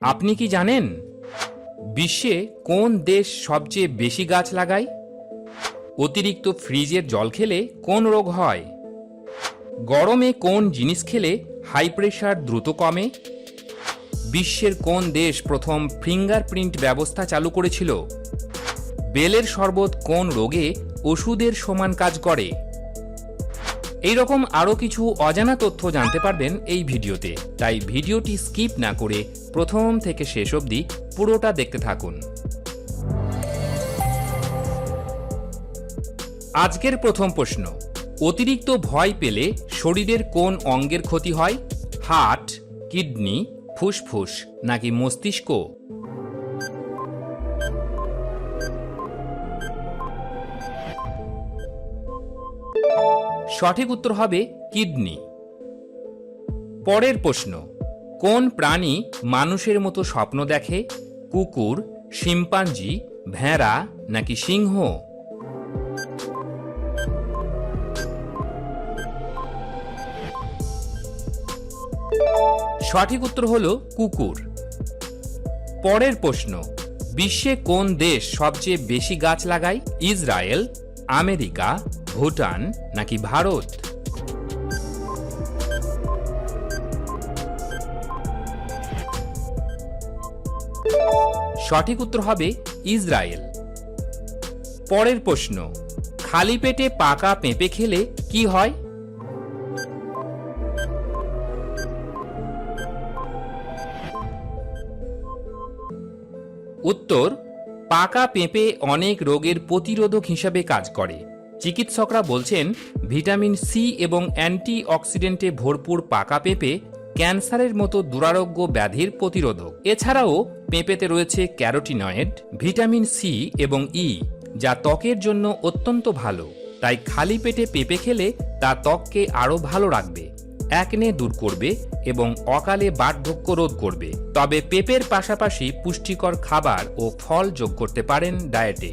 আপনি কি জানেন বিশ্বে কোন দেশ সবচেয়ে বেশি গাছ লাগায়? অতিরিক্ত ফ্রিজের জল খেলে কোন রোগ হয়? গরমে কোন জিনিস খেলে হাই প্রেশার দ্রুত কমে? বিশ্বের কোন দেশ প্রথম ফিঙ্গারপ্রিন্ট ব্যবস্থা চালু করেছিল? বেলের শরবত কোন রোগে ওষুধের সমান কাজ করে? এই রকম আরও কিছু অজানা তথ্য জানতে পারবেন এই ভিডিওতে। তাই ভিডিওটি স্কিপ না করে প্রথম থেকে শেষ অবধি পুরোটা দেখতে থাকুন। আজকের প্রথম প্রশ্ন, অতিরিক্ত ভয় পেলে শরীরের কোন অঙ্গের ক্ষতি হয়? হার্ট, কিডনি, ফুসফুস নাকি মস্তিষ্ক? সঠিক উত্তর হবে কিডনি। পরের প্রশ্ন, কোন প্রাণী মানুষের মতো স্বপ্ন দেখে? কুকুর, শিম্পাঞ্জি, ভেড়া নাকি সিংহ? সঠিক উত্তর হল কুকুর। পরের প্রশ্ন, বিশ্বে কোন দেশ সবচেয়ে বেশি গাছ লাগায়? ইসরায়েল, আমেরিকা ভুটান নাকি ভারত? সঠিক উত্তর হবে ইসরায়েল। পরের প্রশ্ন, খালি পেটে পাকা পেঁপে খেলে কি হয়? উত্তর, পাকা পেঁপে অনেক রোগের প্রতিরোধক হিসাবে কাজ করে। চিকিৎসকরা বলছেন, ভিটামিন সি এবং অ্যান্টি অক্সিডেন্টে ভরপুর পাকা পেঁপে ক্যান্সারের মতো দুরারোগ্য ব্যাধির প্রতিরোধক। এছাড়াও, পেঁপেতে রয়েছে ক্যারোটিনয়েড, ভিটামিন সি এবং ই যা ত্বকের জন্য অত্যন্ত ভালো। তাই খালি পেটে পেঁপে খেলে তা ত্বককে আরও ভালো রাখবে, একনে দূর করবে এবং অকালে বার্ধক্য রোধ করবে। তবে পেঁপের পাশাপাশি পুষ্টিকর খাবার ও ফল যোগ করতে পারেন ডায়েটে।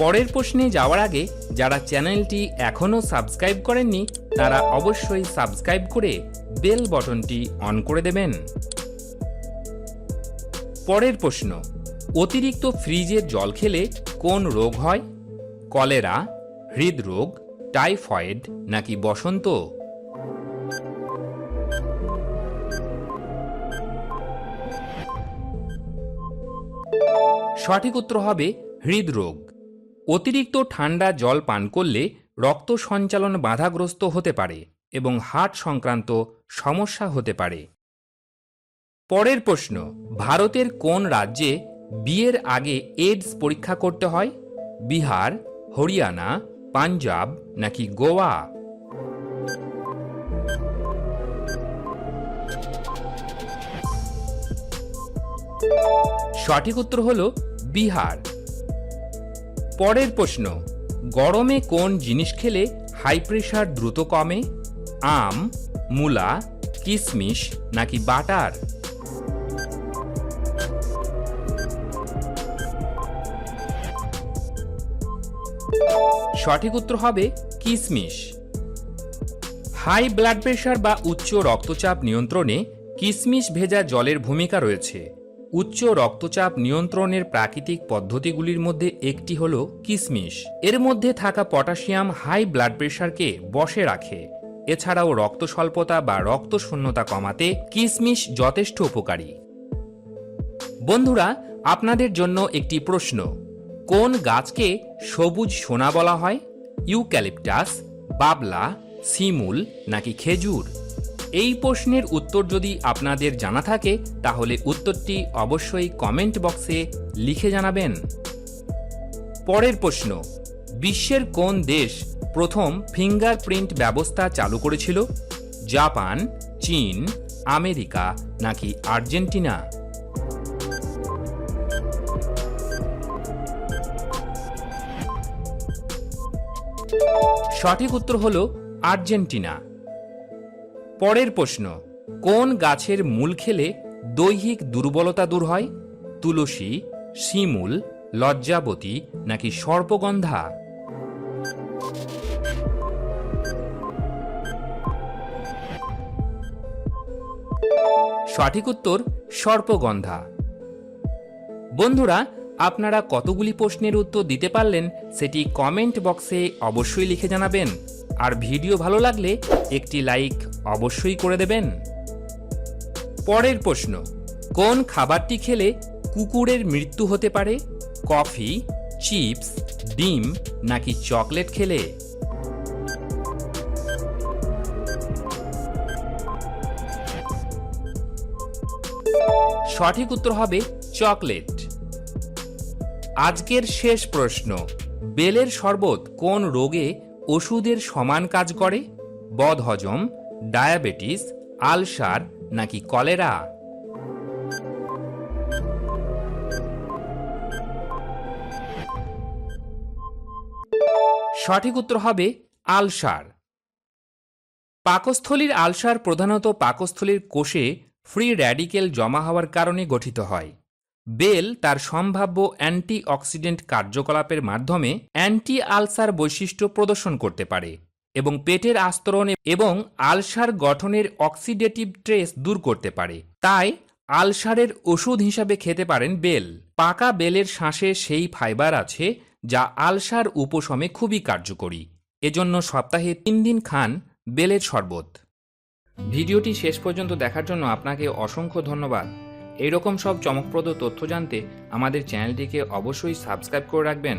পরের প্রশ্নে যাওয়ার আগে যারা চ্যানেলটি এখনও সাবস্ক্রাইব করেননি, তারা অবশ্যই সাবস্ক্রাইব করে বেল বটনটি অন করে দেবেন। পরের প্রশ্ন, অতিরিক্ত ফ্রিজের জল খেলে কোন রোগ হয়? কলেরা, হৃদরোগ, টাইফয়েড নাকি বসন্ত? সঠিক উত্তর হবে হৃদরোগ। অতিরিক্ত ঠান্ডা জল পান করলে রক্ত সঞ্চালন বাধাগ্রস্ত হতে পারে এবং হার্ট সংক্রান্ত সমস্যা হতে পারে। পরের প্রশ্ন, ভারতের কোন রাজ্যে বিয়ের আগে এইডস পরীক্ষা করতে হয়? বিহার, হরিয়ানা, পাঞ্জাব নাকি গোয়া? সঠিক উত্তর হল বিহার। পরের প্রশ্ন, গরমে কোন জিনিস খেলে হাই প্রেশার দ্রুত কমে? আম, মূলা কিশমিশ নাকি বাটার? সঠিক উত্তর হবে কিশমিশ হাই ব্লাড প্রেশার বা উচ্চ রক্তচাপ নিয়ন্ত্রণে কিশমিশ ভেজা জলের ভূমিকা রয়েছে। উচ্চ রক্তচাপ নিয়ন্ত্রণের প্রাকৃতিক পদ্ধতিগুলির মধ্যে একটি হল কিশমিশ এর মধ্যে থাকা পটাশিয়াম হাই ব্লাড প্রেশারকে বশে রাখে। এছাড়াও রক্ত স্বল্পতা বা রক্ত শূন্যতা কমাতে কিশমিশ যথেষ্ট উপকারী। বন্ধুরা, আপনাদের জন্য একটি প্রশ্ন। কোন গাছকে সবুজ সোনা বলা হয়? ইউক্যালিপটাস, বাবলা, শিমুল নাকি খেজুর? এই প্রশ্নের উত্তর যদি আপনাদের জানা থাকে, তাহলে উত্তরটি অবশ্যই কমেন্ট বক্সে লিখে জানাবেন। পরের প্রশ্ন, বিশ্বের কোন দেশ প্রথম ফিঙ্গারপ্রিন্ট ব্যবস্থা চালু করেছিল? জাপান, চীন, আমেরিকা, নাকি আর্জেন্টিনা? সঠিক উত্তর হল আর্জেন্টিনা। পরের প্রশ্ন, কোন গাছের মূল খেলে দৈহিক দুর্বলতা দূর হয়? তুলসী, শিমুল, লজ্জাবতী নাকি সর্পগন্ধা? সঠিক উত্তর, সর্পগন্ধা। বন্ধুরা, আপনারা কতগুলি প্রশ্নের উত্তর দিতে পারলেন সেটি কমেন্ট বক্সে অবশ্যই লিখে জানাবেন। আর ভিডিও ভালো লাগলে একটি লাইক অবশ্যই করে দেবেন। পরের প্রশ্ন, কোন খাবারটি খেলে কুকুরের মৃত্যু হতে পারে? কফি, চিপস, ডিম নাকি চকলেট খেলে? সঠিক উত্তর হবে চকলেট। আজকের শেষ প্রশ্ন, বেলের শরবত কোন রোগে ওষুধের সমান কাজ করে? বদহজম ডায়াবেটিস, আলসার নাকি কলেরা? সঠিক উত্তর হবে আলসার। পাকস্থলীর আলসার প্রধানত পাকস্থলীর কোষে ফ্রি র্যাডিকেল জমা হওয়ার কারণে গঠিত হয়। বেল তার সম্ভাব্য অ্যান্টিঅক্সিডেন্ট কার্যকলাপের মাধ্যমে অ্যান্টি আলসার বৈশিষ্ট্য প্রদর্শন করতে পারে। এবং পেটের আস্তরণ এবং আলসার গঠনের অক্সিডেটিভ ট্রেস দূর করতে পারে। তাই আলসারের ওষুধ হিসাবে খেতে পারেন বেল। পাকা বেলের শ্বাসে সেই ফাইবার আছে যা আলসার উপশমে খুবই কার্যকরী। এজন্য সপ্তাহে তিন দিন খান বেলের শরবত। ভিডিওটি শেষ পর্যন্ত দেখার জন্য আপনাকে অসংখ্য ধন্যবাদ। এরকম সব চমকপ্রদ তথ্য জানতে আমাদের চ্যানেলটিকে অবশ্যই সাবস্ক্রাইব করে রাখবেন।